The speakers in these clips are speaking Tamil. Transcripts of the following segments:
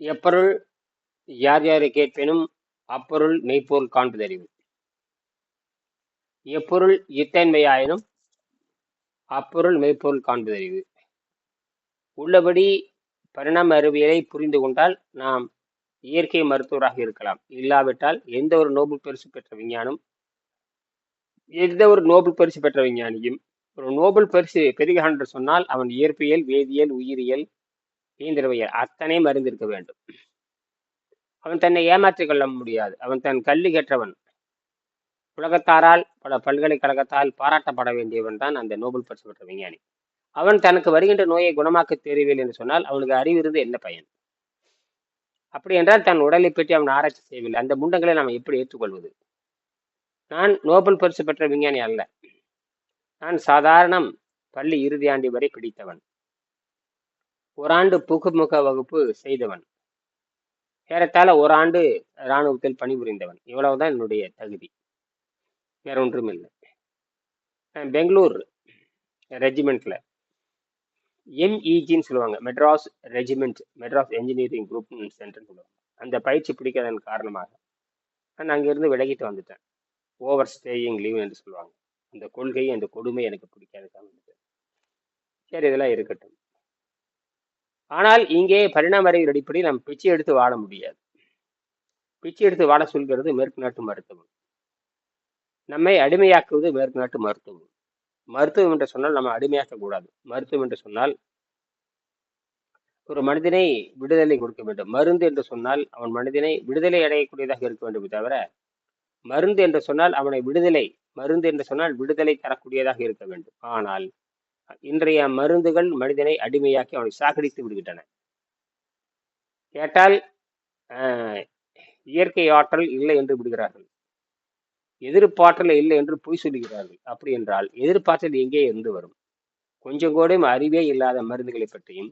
எப்பொருள் யார் யாரை கேட்பினும் அப்பொருள் மெய்ப்பொருள் காண்பதறிவு எப்பொருள் இத்தன்மையாயினும் அப்பொருள் மெய்ப்பொருள் காண்பதறிவு உள்ளபடி பரிணாம அறிவியலை புரிந்து கொண்டால் நாம் இயற்கை மருத்துவராக இருக்கலாம். இல்லாவிட்டால் எந்த ஒரு நோபல் பரிசு பெற்ற விஞ்ஞானம் எந்த ஒரு நோபல் பரிசு பெற்ற விஞ்ஞானியும் ஒரு நோபல் பரிசு பெறுகிறான் என்று சொன்னால் அவன் இயற்பியல் வேதியியல் உயிரியல் இயந்திரவியல். அத்தனையும் அறிந்திருக்க வேண்டும். அவன் தன்னை ஏமாற்றிக் கொள்ள முடியாது. அவன் தன் கல்வி கற்றவன் உலகத்தாரால் பல பல்கலைக்கழகத்தால் பாராட்டப்பட வேண்டியவன் தான் அந்த நோபல் பரிசு பெற்ற விஞ்ஞானி. அவன் தனக்கு வருகின்ற நோயை குணமாக்க தெரியவில்லை என்று சொன்னால் அவனுக்கு அறிவிருந்து என்ன பயன்? அப்படி என்றால் தன் உடலை பற்றி அவன் ஆராய்ச்சி செய்யவில்லை. அந்த முண்டங்களை நாம் எப்படி ஏற்றுக்கொள்வது? நான் நோபல் பரிசு பெற்ற விஞ்ஞானி அல்ல. நான் சாதாரணம் பள்ளி இறுதி ஆண்டு வரை பிடித்தவன். ஓராண்டு புகுமுக வகுப்பு செய்தவன். ஏறத்தாழ ஓராண்டு இராணுவத்தில் பணிபுரிந்தவன். இவ்வளவுதான் என்னுடைய தகுதி. வேற ஒன்றும் இல்லை பெங்களூர் ரெஜிமெண்ட்ல. எம்இஜின்னு சொல்லுவாங்க. Madras regiment Madras engineering group சென்டர்னு சொல்லுவாங்க. அந்த பயிற்சி பிடிக்காதன் காரணமாக நான் அங்கிருந்து விலகிட்டு வந்துட்டேன். ஓவர் ஸ்டேயிங் லீவ் என்று சொல்லுவாங்க. அந்த கொள்கை அந்த கொடுமை எனக்கு பிடிக்காது வந்துட்டேன் சரி இதெல்லாம் இருக்கட்டும். ஆனால் இங்கே பரிணாம அறிவியல் அடிப்படையில் நாம் பிச்சை எடுத்து வாழ முடியாது. பிச்சை எடுத்து வாழ சொல்கிறது மேற்கு நாட்டு மருத்துவம். நம்மை அடிமையாக்குவது மேற்கு நாட்டு மருத்துவம். மருத்துவம் என்று சொன்னால் நம்ம அடிமையாக்க கூடாது மருத்துவம் என்று சொன்னால் ஒரு மனிதனை விடுதலை கொடுக்க வேண்டும். மருந்து என்று சொன்னால் அவன் மனிதனை விடுதலை அடையக்கூடியதாக இருக்க வேண்டும் தவிர மருந்து என்று சொன்னால் அவனை விடுதலை மருந்து என்று சொன்னால் விடுதலை தரக்கூடியதாக இருக்க வேண்டும். ஆனால் இன்றைய மருந்துகள் மனிதனை அடிமையாக்கி அவனை சாகடித்து விடுகின்றன. கேட்டால் இயற்கை ஆற்றல் இல்லை என்று விடுகிறார்கள். எதிர்ப்பாற்றல் இல்லை என்று பொய் சொல்லுகிறார்கள். அப்படி என்றால் எதிர்ப்பாற்றல் எங்கே இருந்து வரும்? கொஞ்சம் கூட அறிவே இல்லாத மருந்துகளை பற்றியும்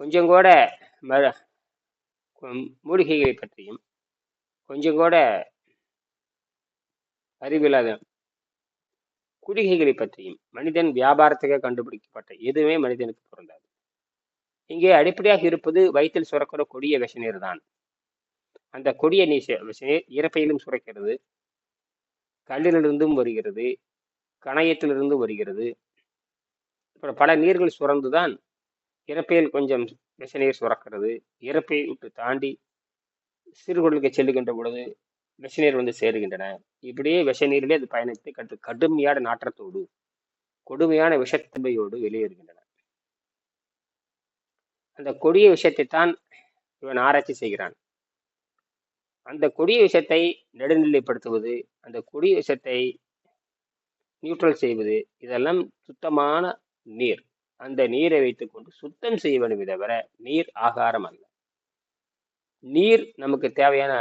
கொஞ்சம் கூட ம மூலிகைகளை பற்றியும் கொஞ்சம் கூட அறிவில்லாத குடிகைகளை பற்றியும் மனிதன் வியாபாரத்துக்காக கண்டுபிடிக்கப்பட்ட எதுவுமே மனிதனுக்கு பொருந்தாது. இங்கே அடிப்படையாக இருப்பது வயிற்றில் சுரக்கிற கொடிய விஷநீர் தான். அந்த கொடிய நீர் விஷநீர் இறப்பையிலும் சுரக்கிறது. கல்லிலிருந்தும் வருகிறது. கணையத்திலிருந்தும் வருகிறது. அப்புறம் பல நீர்கள் சுரந்துதான் இறப்பையில் கொஞ்சம் விஷநீர் சுரக்கிறது. இறப்பை விட்டு தாண்டி சிறுகுடலுக்கு செல்லுகின்ற பொழுது விஷநீர் வந்து சேருகின்றன. இப்படியே விஷநீரிலே அது பயணித்து கட்டு கடுமையான நாற்றத்தோடு கொடுமையான விஷத்தன்மையோடு வெளியேறுகின்றன. அந்த கொடிய விஷயத்தை தான் இவன் ஆராய்ச்சி செய்கிறான். அந்த கொடிய விஷயத்தை நெடுநிலைப்படுத்துவது அந்த கொடிய விஷத்தை நியூட்ரல் செய்வது இதெல்லாம் சுத்தமான நீர். அந்த நீரை வைத்துக்கொண்டு சுத்தம் செய்ய வேண்டும் தவிர நீர் ஆகாரம் அல்ல. நீர் நமக்கு தேவையான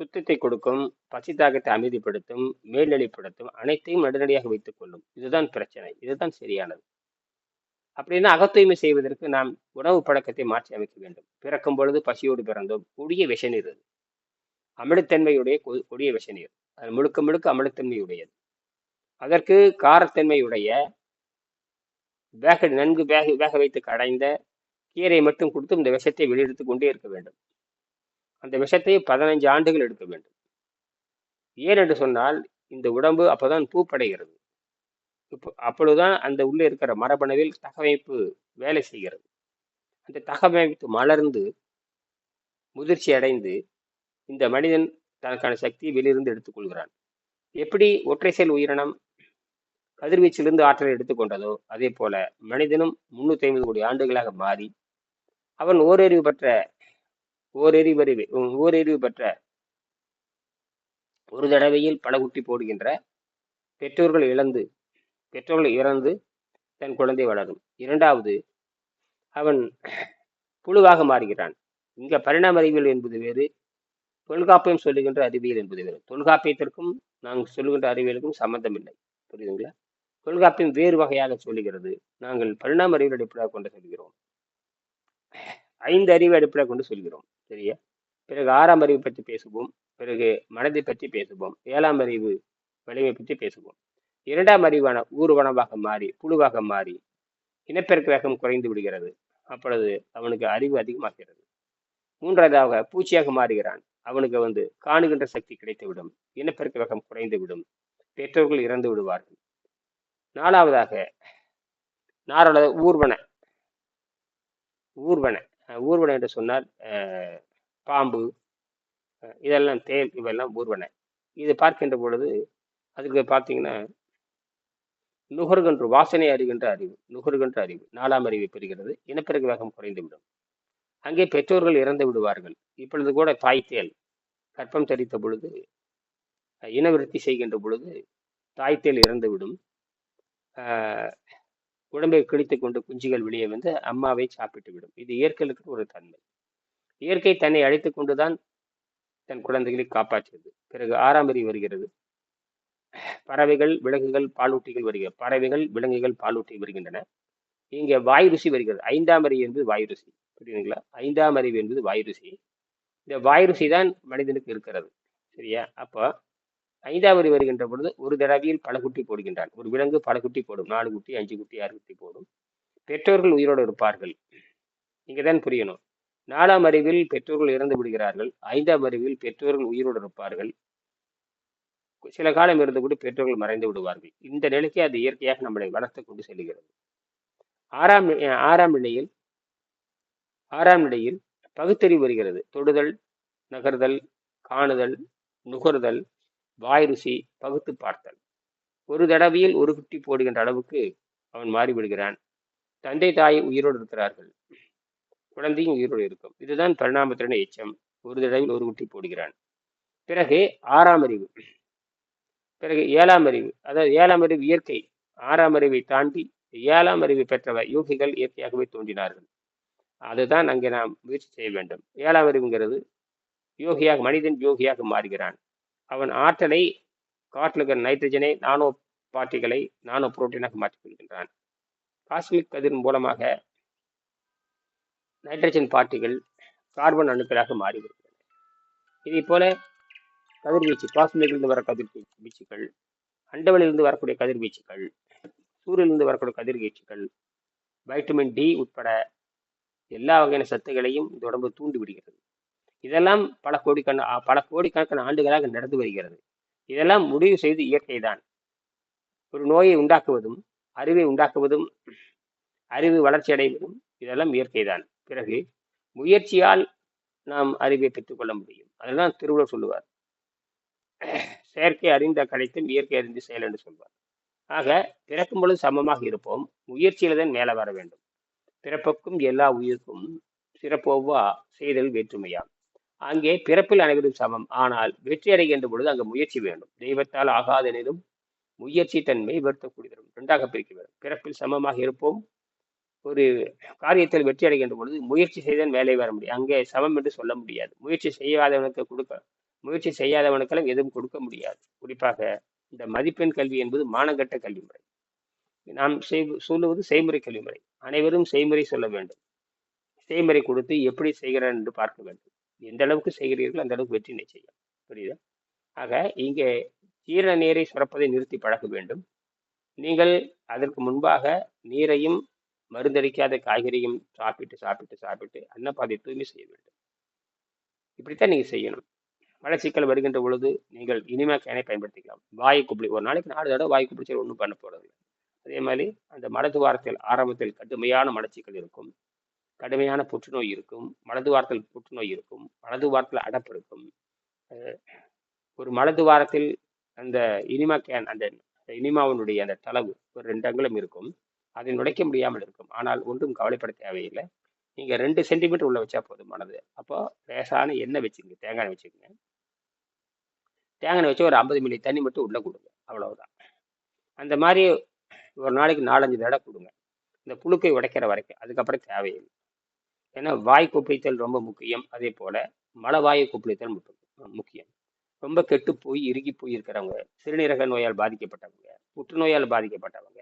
சுத்தத்தை கொடுக்கும் பசி தாக்கத்தை அமைதிப்படுத்தும் மேல்நிலைப்படுத்தும் அனைத்தையும் நடுநடியாக வைத்துக் கொள்ளும். இதுதான் பிரச்சனை. இதுதான் சரியானது. அப்படின்னா அகத்தூய்மை செய்வதற்கு நாம் உணவு பழக்கத்தை மாற்றி அமைக்க வேண்டும். பிறக்கும் பொழுது பசியோடு பிறந்தோம். கொடிய விஷநீர் அது. அமிலத்தன்மையுடைய கொடிய விஷநீர் அது முழுக்க முழுக்க அமிலத்தன்மையுடையது. அதற்கு காரத்தன்மையுடைய வேக நன்கு வேக வேக வைத்து கடைந்த கீரை மட்டும் கொடுத்து இந்த விஷத்தை வெளியெடுத்து கொண்டே இருக்க வேண்டும். அந்த விஷத்தை பதினைஞ்சு ஆண்டுகள் எடுக்க வேண்டும். ஏன் என்று சொன்னால் இந்த உடம்பு அப்போதான் பூப்படைகிறது. இப்போ அப்பொழுதுதான் அந்த உள்ளே இருக்கிற மரபணுவில் தகவமைப்பு வேலை செய்கிறது. அந்த தகவமைப்பு மலர்ந்து முதிர்ச்சி அடைந்து இந்த மனிதன் தனக்கான சக்தியை வெளியிருந்து எடுத்துக்கொள்கிறான் எப்படி ஒற்றை செல் உயிரினம் கதிர்வீச்சிலிருந்து ஆற்றலை எடுத்துக்கொண்டதோ அதே போல மனிதனும் முன்னூத்தி ஐம்பது கோடி ஆண்டுகளாக மாறி அவன் ஓரறிவு பெற்ற ஓரெறிவறிவு ஓரறிவு பெற்ற ஒரு தடவையில் பல குட்டி போடுகின்ற பெற்றோர்கள் இழந்து பெற்றோர்கள் இறந்து தன் குழந்தை வளரும். இரண்டாவது அவன் புழுவாக மாறுகிறான். இங்க பரிணாம அறிவியல் என்பது வேறு தொல்காப்பியம் சொல்லுகின்ற அறிவியல் என்பது வேறு. தொல்காப்பியத்திற்கும் நாங்கள் சொல்லுகின்ற அறிவியலுக்கும் சம்பந்தம் இல்லை. புரியுதுங்களா? தொல்காப்பியம் வேறு வகையாக சொல்லுகிறது. நாங்கள் பரிணாம அறிவியல் அடிப்படையாக கொண்டு சொல்கிறோம். ஐந்து அறிவு அடிப்படையாக கொண்டு சொல்கிறோம். சரியா பிறகு ஆறாம் அறிவு பற்றி பேசுவோம். பிறகு மனதை பற்றி பேசுவோம். ஏழாம் அறிவு வலிமை பற்றி பேசுவோம். இரண்டாம் அறிவான ஊர்வனமாக மாறி புழுவாக மாறி இனப்பெருக்க வேகம் குறைந்து விடுகிறது. அப்பொழுது அவனுக்கு அறிவு அதிகமாகிறது. மூன்றாவதாக பூச்சியாக மாறுகிறான். அவனுக்கு வந்து காணுகின்ற சக்தி கிடைத்துவிடும். இனப்பெருக்க வேகம் குறைந்துவிடும் பெற்றோர்கள் இறந்து விடுவார்கள். நாலாவதாக நாரோட ஊர்வன ஊர்வன. ஊர்வன என்று சொன்னால் பாம்பு இதெல்லாம் தேல் இவெல்லாம் ஊர்வன. இது பார்க்கின்ற பொழுது அதுக்கு பார்த்தீங்கன்னா நுகர்கின்ற வாசனை அறிகின்ற அறிவு நுகர்கின்ற அறிவு நாலாம் அறிவை பெறுகிறது இனப்பெருக்க வேகம் குறைந்துவிடும். அங்கே பெற்றோர்கள் இறந்து விடுவார்கள். இப்பொழுது கூட தாய் தேல் கற்பம் தரித்த பொழுது இனவிருத்தி செய்கின்ற பொழுது தாய் தேல் இறந்துவிடும். உடம்பை கிழித்து கொண்டு குஞ்சுகள் வெளியே வந்து அம்மாவை சாப்பிட்டு விடும். இது இயற்கைக்கு ஒரு தன்மை. இயற்கை தன்னை அழைத்து கொண்டுதான் தன் குழந்தைகளை காப்பாற்றுகிறது பிறகு ஆறாம் அறிவு வருகிறது. பறவைகள் விலங்குகள் பாலூட்டிகள் வருகிறது பறவைகள் விலங்குகள் பாலூட்டி வருகின்றன. இங்கே வாய் ருசி வருகிறது. ஐந்தாம் அறிவு என்பது வாய் ருசி. புரியுதுங்களா? ஐந்தாம் அறிவு என்பது வாய் ருசி. இந்த வாய் ருசி தான் மனிதனுக்கு இருக்கிறது. சரியா? அப்போ ஐந்தாம் அறிவு வருகின்ற பொழுது ஒரு தடவையில் பல குட்டி போடுகின்றான். ஒரு விலங்கு பல குட்டி போடும். நாலு குட்டி அஞ்சு குட்டி ஆறு குட்டி போடும். பெற்றோர்கள் உயிரோடு இருப்பார்கள். இங்கே தான் புரியணும். நாலாம் அறிவில் பெற்றோர்கள் இறந்து விடுகிறார்கள். ஐந்தாம் அறிவில் பெற்றோர்கள் உயிரோடு இருப்பார்கள். சில காலம் இருந்து கூட பெற்றோர்கள் மறைந்து விடுவார்கள். இந்த நிலைக்கு அது இயற்கையாக நம்மளை வளர்த்து கொண்டு செல்கிறது. ஆறாம் ஆறாம் நிலையில் ஆறாம் நிலையில் பகுத்தறிவு வருகிறது. தொடுதல் நகர்தல் காணுதல் நுகர்தல் வாய் ருசி பகுத்து பார்த்தல். ஒரு தடவையில் ஒரு குட்டி போடுகின்ற அளவுக்கு அவன் மாறிவிடுகிறான். தந்தை தாய் உயிரோடு இருக்கிறார்கள். குழந்தையும் உயிரோடு இருக்கும். இதுதான் பரிணாமத்திறன எச்சம். ஒரு தடவையில் ஒரு குட்டி போடுகிறான். பிறகு ஆறாம் அறிவு. பிறகு ஏழாம் அறிவு. அதாவது ஏழாம் அறிவு இயற்கை. ஆறாம் அறிவை தாண்டி ஏழாம் அறிவை பெற்றவர் யோகிகள் இயற்கையாகவே தோன்றினார்கள். அதுதான் அங்கே நாம் முயற்சி செய்ய வேண்டும். ஏழாம் அறிவுங்கிறது யோகியாக மனிதன் யோகியாக மாறுகிறான். அவன் ஆற்றலை காற்றில் இருக்கிற நைட்ரஜனை நானோ பார்ட்டிகளை நானோ புரோட்டீனாக மாற்றிக் கொள்கின்றான் காஸ்மிக் கதிர் மூலமாக நைட்ரஜன் பார்ட்டிகள் கார்பன் அணுக்களாக மாறி வருகின்றன இதே போல கதிர்வீச்சு காஸ்மிக்கிலிருந்து வர கதிர்வீச்சுகள் அண்டவளிலிருந்து வரக்கூடிய கதிர்வீச்சுகள் சூரியனிலிருந்து வரக்கூடிய கதிர்வீச்சுகள் வைட்டமின் டி உட்பட எல்லா வகையான சத்துகளையும் இந்த உடம்பு தூண்டி விடுகிறது இதெல்லாம் பல கோடிக்கண பல கோடிக்கணக்கான ஆண்டுகளாக நடந்து வருகிறது. இதெல்லாம் முடிவு செய்து இயற்கை தான் ஒரு நோயை உண்டாக்குவதும் அறிவை உண்டாக்குவதும் அறிவு வளர்ச்சி அடைவதும் இதெல்லாம் இயற்கை தான் பிறகு முயற்சியால் நாம் அறிவை பெற்றுக்கொள்ள முடியும். அதுதான் திருவள்ளுவர் சொல்லுவார். செயற்கை அறிந்த கலைத்தும் இயற்கை அறிந்து செயல் என்று சொல்வார். ஆக பிறக்கும் பொழுது சமமாக இருப்போம். முயற்சியில தான் மேலே வர வேண்டும். பிறப்புக்கும் எல்லா உயிருக்கும் சிறப்போவா செய்தல் வேற்றுமையாம். அங்கே பிறப்பில் அனைவரும் சமம். ஆனால் வெற்றி அடைகின்ற பொழுது அங்கு முயற்சி வேண்டும். தெய்வத்தால் ஆகாதெனினும் முயற்சி தன்மை வருத்தக்கூடியதும் ரெண்டாக பிரிக்க வேண்டும். பிறப்பில் சமமாக இருப்போம். ஒரு காரியத்தில் வெற்றி அடைகின்ற பொழுது முயற்சி செய்தான் வேலை வர முடியும். அங்கே சமம் என்று சொல்ல முடியாது. முயற்சி செய்யாதவனுக்கு கொடுக்க முயற்சி செய்யாதவனுக்கெல்லாம் எதுவும் கொடுக்க முடியாது. குறிப்பாக இந்த மதிப்பெண் கல்வி என்பது மானகட்ட கல்வி முறை நாம் செய் சொல்லுவது செய்முறை கல்வி முறை அனைவரும் செய்முறை சொல்ல வேண்டும். செய்முறை கொடுத்து எப்படி செய்கிறார் என்று பார்க்க வேண்டும். எந்த அளவுக்கு செய்கிறீர்களோ அந்த அளவுக்கு வெற்றி நிச்சயம். புரியுதா? ஆக இங்கே ஜீரண நீரை சுரப்பதை நிறுத்தி பழக வேண்டும். நீங்கள் அதற்கு முன்பாக நீரையும் மருந்தடிக்காத காய்கறியும் சாப்பிட்டு சாப்பிட்டு சாப்பிட்டு அன்னப்பாதை தூய்மை செய்ய வேண்டும். இப்படித்தான் நீங்கள் செய்யணும். மலச்சிக்கல் வருகின்ற பொழுது நீங்கள் இனிமே கேனை பயன்படுத்திக்கலாம். வாய் குப்பிளி ஒரு நாளைக்கு நாலு தடவை வாய் குப்பிடிச்சு ஒன்றும் பண்ண போகிறது அதே மாதிரி அந்த மலதுவாரத்தில் ஆரம்பத்தில் கடுமையான மலச்சிக்கல் இருக்கும். கடுமையான புற்றுநோய் இருக்கும். மலது வாரத்தில் புற்றுநோய் இருக்கும். மலது வாரத்தில் அடப்பு இருக்கும். ஒரு மலது வாரத்தில் அந்த இனிமா கேன் அந்த இனிமாவினுடைய அந்த தளவு ஒரு ரெண்டு அங்குலம் இருக்கும். அதை நுழைக்க முடியாமல் இருக்கும். ஆனால் ஒன்றும் கவலைப்பட தேவையில்லை. நீங்கள் ரெண்டு சென்டிமீட்டர் உள்ள வச்சா போதுமானது அப்போ லேசான எண்ணெய் வச்சுக்கங்க தேங்காய் எண்ணெய் வச்சுக்கோங்க. தேங்காய் எண்ணெய் வச்சு ஒரு ஐம்பது மில்லி தண்ணி மட்டும் உள்ளே கொடுங்க. அவ்வளவுதான். அந்த மாதிரி ஒரு நாளைக்கு நாலஞ்சு தடவை கொடுங்க. இந்த புழுக்கை உடைக்கிற வரைக்கும். அதுக்கப்புறம் தேவையில்லை. ஏன்னா வாய் கொப்பளித்தல் ரொம்ப முக்கியம். அதே போல் மலவாயு கொப்பளித்தல் முக்கியம் முக்கியம். ரொம்ப கெட்டு போய் இறுகி போய் இருக்கிறவங்க சிறுநீரக நோயால் பாதிக்கப்பட்டவங்க புற்றுநோயால் பாதிக்கப்பட்டவங்க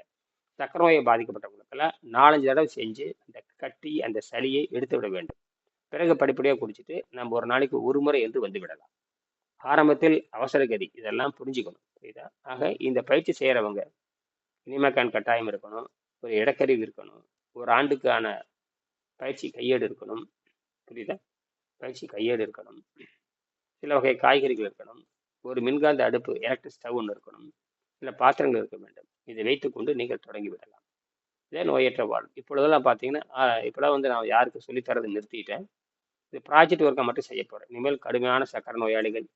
சக்கர நோயை பாதிக்கப்பட்டவங்களுக்கெல்லாம் நாலஞ்சு தடவை செஞ்சு அந்த கட்டி அந்த சளியை எடுத்து விட வேண்டும். பிறகு படிப்படியாக குடிச்சிட்டு நம்ம ஒரு நாளைக்கு ஒரு முறை என்று வந்து விடலாம். ஆரம்பத்தில் அவசர கதி இதெல்லாம் புரிஞ்சுக்கணும் புரியுதா? ஆக இந்த பயிற்சி செய்கிறவங்க இனிமேக்கான் கட்டாயம் இருக்கணும் ஒரு இடக்கறிவு இருக்கணும் ஒரு ஆண்டுக்கான பயிற்சி கையேடு இருக்கணும். புரியுதா? பயிற்சி கையேடு இருக்கணும். சில வகை காய்கறிகள் இருக்கணும். ஒரு மின்காந்த அடுப்பு எலக்ட்ரிக் ஸ்டவ் ஒன்று இருக்கணும். சில பாத்திரங்கள் இருக்க வேண்டும். இதை வைத்துக்கொண்டு நீங்கள் தொடங்கி விடலாம். இதே நோயற்ற வாழ்வு. இப்பொழுதெல்லாம் பார்த்தீங்கன்னா இப்போலாம் வந்து நான் யாருக்கு சொல்லித்தரது நிறுத்திட்டேன். இது ப்ராஜெக்ட் ஒர்க்கை மட்டும் செய்ய போகிறேன் இனிமேல் கடுமையான சக்கரை நோயாளிகள்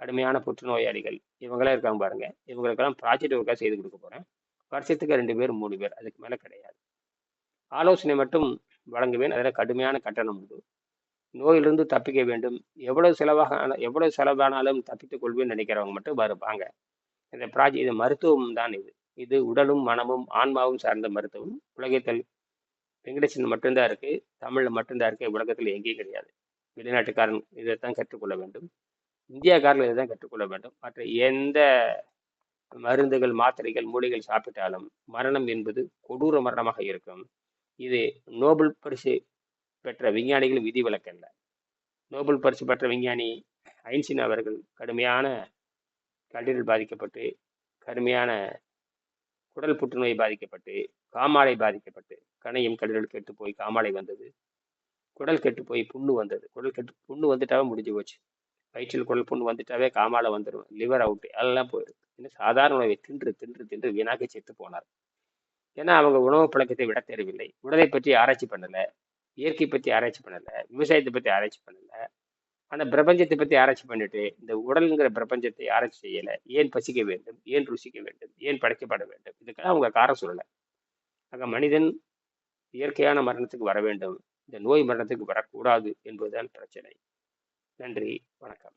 கடுமையான புற்றுநோயாளிகள் இவங்களாம் இருக்காங்க பாருங்க. இவங்களுக்கெல்லாம் ப்ராஜெக்ட் ஒர்க்காக செய்து கொடுக்க போகிறேன் வருஷத்துக்கு ரெண்டு பேர் மூணு பேர். அதுக்கு மேலே கிடையாது. ஆலோசனை மட்டும் வழங்குவேன் அதில் கடுமையான கட்டணம் உண்டு. நோயிலிருந்து தப்பிக்க வேண்டும். எவ்வளவு செலவாக எவ்வளவு செலவானாலும் தப்பித்துக் கொள்வேன்னு நினைக்கிறவங்க மட்டும் வருவாங்க இந்த ப்ராஜெக்ட் இது மருத்துவம் தான் இது. இது உடலும் மனமும் ஆன்மாவும் சார்ந்த மருத்துவம். உலகத்தில் வெங்கடேசன் மட்டும்தான் இருக்கு. தமிழில் மட்டும்தான் இருக்கு. உலகத்தில் எங்கேயும் கிடையாது. வெளிநாட்டுக்காரன் இதை தான் கற்றுக்கொள்ள வேண்டும். இந்தியாக்காரர்கள் இதை தான் கற்றுக்கொள்ள வேண்டும். மற்ற எந்த மருந்துகள் மாத்திரைகள் மூலிகைகள் சாப்பிட்டாலும் மரணம் என்பது கொடூர மரணமாக இருக்கும். இது நோபல் பரிசு பெற்ற விஞ்ஞானிகள் விதிவிலக்கல்ல நோபல் பரிசு பெற்ற விஞ்ஞானி ஐன்சின் அவர்கள் கடுமையான கல்லீரல் பாதிக்கப்பட்டு கடுமையான குடல் புற்றுநோய் பாதிக்கப்பட்டு காமாலை பாதிக்கப்பட்டு கணையும் கல்லீரல் கெட்டு போய் காமாலை வந்தது. குடல் கெட்டு போய் புண்ணு வந்தது. குடல் கெட்டு புண்ணு வந்துட்டாவே முடிஞ்சு போச்சு. வயிற்றில் குடல் புண்ணு வந்துட்டாவே காமாலை வந்துடும் லிவர் அவுட் அதெல்லாம் போயிடும் இன்னும் சாதாரண உணவை தின்று தின்று தின்று வினாக்கி செத்து போனார். ஏன்னா அவங்க உணவு பழக்கத்தை விட தெரியவில்லை உடலை பற்றி ஆராய்ச்சி பண்ணலை. இயற்கை பற்றி ஆராய்ச்சி பண்ணலை. விவசாயத்தை பற்றி ஆராய்ச்சி பண்ணலை. ஆனால் பிரபஞ்சத்தை பற்றி ஆராய்ச்சி பண்ணிட்டு இந்த உடல்ங்கிற பிரபஞ்சத்தை ஆராய்ச்சி செய்யலை. ஏன் பசிக்க வேண்டும்? ஏன் ருசிக்க வேண்டும்? ஏன் படைக்கப்பட வேண்டும்? இதுக்கெல்லாம் அவங்க காரணம் சொல்லலை. ஆக மனிதன் இயற்கையான மரணத்துக்கு வர வேண்டும். இந்த நோய் மரணத்துக்கு வரக்கூடாது என்பதுதான் பிரச்சனை. நன்றி. வணக்கம்.